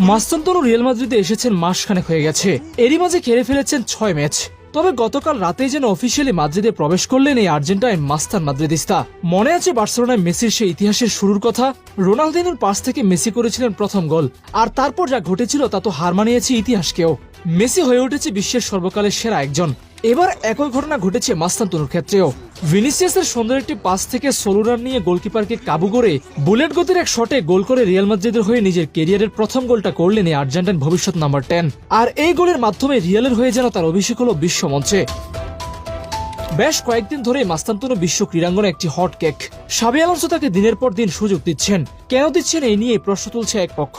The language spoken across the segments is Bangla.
মাস্তান্তনু রিয়াল মাদ্রিদে এসেছেন মাসখানেক হয়ে গেছে। এরই মাঝে খেলে ফেলেছেন ছয় ম্যাচ। তবে গতকাল রাতেই যেন অফিসিয়ালি মাদ্রিদে প্রবেশ করলেন এই আর্জেন্টাইন মাস্তান মাদ্রিদিস্তা। মনে আছে বার্সেলোনায় মেসির সেই ইতিহাসের শুরুর কথা? রোনালদিনোর পাস থেকে মেসি করেছিলেন প্রথম গোল। আর তারপর যা ঘটেছিল তা তো হার মানিয়েছে ইতিহাসকেও। মেসি হয়ে উঠেছে বিশ্বের সর্বকালের সেরা একজন। এবার একই ঘটনা ঘটেছে মাস্তান্তনুর ক্ষেত্রেও। ভিনিসিয়াসের সুন্দর একটি পাস থেকে সোলো রান নিয়ে গোলকিপারকে কাবু করে বুলেট গতির এক শটে গোল করে রিয়াল মাদ্রিদের হয়ে নিজের কেরিয়ারের প্রথম গোলটা করলেন এই আর্জেন্টাইন ভবিষ্যৎ নাম্বার টেন। আর এই গোলের মাধ্যমে রিয়ালের হয়ে যেন তার অভিষেক হলো বিশ্বমঞ্চে বেশ কয়েকদিন ধরে মাস্তান্তনু বিশ্ব ক্রীড়াঙ্গনে একটি হট কেক। সাবি আলোনসো তাকে দিনের পর দিন সুযোগ দিচ্ছেন। কেন দিচ্ছেন এই নিয়ে প্রশ্ন তুলছে এক পক্ষ।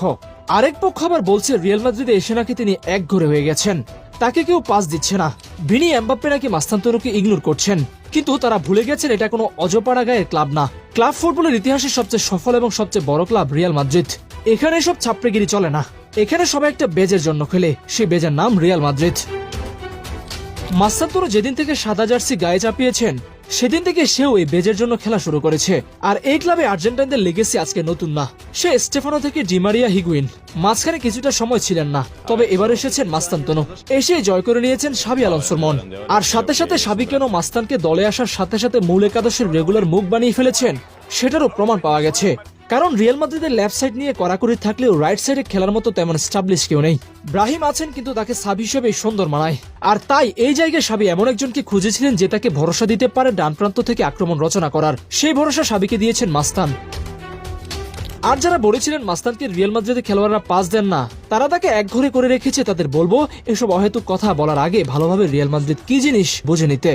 আরেক পক্ষ আবার বলছে, রিয়াল মাদ্রিদে এসে নাকি তিনি এক ঘরে হয়ে গেছেন। তাকে কেউ পাস দিচ্ছে না। ভিনি এমবাপ্পে নাকি মাস্তান্তরকে ইগনোর করছেন। কিন্তু তারা ভুলে গেছেন এটা কোনো অজপাড়া গায়ের ক্লাব না। ক্লাব ফুটবলের ইতিহাসে সবচেয়ে সফল এবং সবচেয়ে বড় ক্লাব রিয়াল মাদ্রিদ। এখানে সব ছাপড়েগিরি চলে না। এখানে সবাই একটা বেজের জন্য খেলে। সেই বেজের নাম রিয়াল মাদ্রিদ। মাস্তান্তর যেদিন থেকে সাদা জার্সি গায়ে চাপিয়েছেন সেদিন থেকে সেও এই বেজের জন্য খেলা শুরু করেছে। আর এই ক্লাবে আর্জেন্টাইনদের লেগেসি আজকে নতুন না। সে স্টেফানো থেকে ডিমারিয়া হিগুইন। মাঝখানে কিছুটা সময় ছিলেন না, তবে এবার এসেছেন মাস্তান্তনো। এসে জয় করে নিয়েছেন সাবি আলমসুর মন। আর সাথে সাথে সাবি কেন মাস্তানকে দলে আসার সাথে সাথে মূল একাদশের রেগুলার মুখ বানিয়ে ফেলেছেন, সেটারও প্রমাণ পাওয়া গেছে। কারণ রিয়াল মাদ্রিদের লেফট সাইড নিয়ে কড়াকড়ি থাকলেও রাইট সাইডে খেলার মতো তেমন স্টাবলিশ কেউ নেই। ব্রাহিম আছেন কিন্তু তাকে সাব হিসেবে সুন্দর মানায়। আর তাই এই জায়গায় সাবি এমন একজনকে খুঁজেছিলেন যে তাকে ভরসা দিতে পারে ডান প্রান্ত থেকে আক্রমণ রচনা করার। সেই ভরসা সাবিকে দিয়েছেন মাস্তান। আর যারা বলেছিলেন মাস্তানকে রিয়াল মাদ্রিদের খেলোয়াড়রা পাস দেন না, তারা তাকে এক ঘরে করে রেখেছে তাদের বলব, এসব অহেতুক কথা বলার আগে ভালোভাবে রিয়াল মাদ্রিদ কি জিনিস বুঝে নিতে।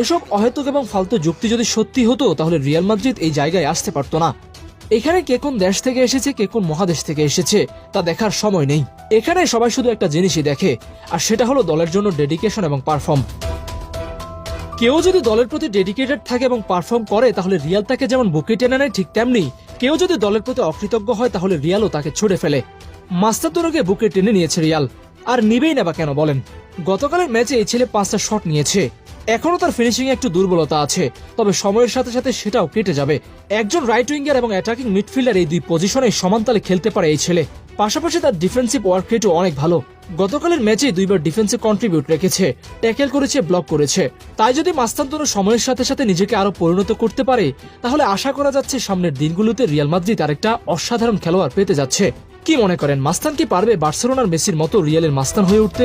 এসব অহেতুক এবং ফালতু যুক্তি যদি সত্যি হতো, তাহলে রিয়াল মাদ্রিদ এই জায়গায় আসতে পারতো না। এখানে কে কোন দেশ থেকে এসেছে, কে কোন মহাদেশ থেকে এসেছে, তা দেখার সময় নেই। এখানে সবাই শুধু একটা জিনিসই দেখে, আর সেটা হলো দলের জন্য ডেডিকেশন এবং পারফর্ম কেউ যদি দলের প্রতি ডেডিকেটেড থাকে এবং পারফর্ম করে, তাহলে রিয়াল তাকে যেমন বুকে টেনে নেয় ঠিক তেমনি, কেউ যদি দলের প্রতি অকৃতজ্ঞ হয়, তাহলে রিয়ালও তাকে ছুড়ে ফেলে। মাস্তাতুরকে বুকে টেনে নিয়েছে রিয়াল, আর নিবেই না বা কেন বলেন। গতকালের ম্যাচে এই ছেলে পাঁচটা শট নিয়েছে। এখনও তার ফিনিশিং একটু দুর্বলতা আছে, তবে সময়ের সাথে সাথে সেটাও কেটে যাবে। একজন রাইট উইঙ্গার এবং অ্যাটাকিং মিডফিল্ডার এই দুই পজিশনে সমানতালে খেলতে পারে এই ছেলে। পাশাপাশি তার ডিফেন্সিভ ওয়ার্ক রেটও অনেক ভালো। গতকালের ম্যাচে দুইবার ডিফেন্সে কন্ট্রিবিউট রেখেছে ট্যাকেল করেছে ব্লক করেছে। তাই যদি মাস্তান্তর সময়ের সাথে সাথে নিজেকে আরও পরিণত করতে পারে, তাহলে আশা করা যাচ্ছে সামনের দিনগুলোতে রিয়াল মাদ্রিদ আরেকটা অসাধারণ খেলোয়াড় পেতে যাচ্ছে। কি মনে করেন, মাস্তান কি পারবে বার্সেলোনার মেসির মতো রিয়ালের মাস্তান হয়ে উঠতে?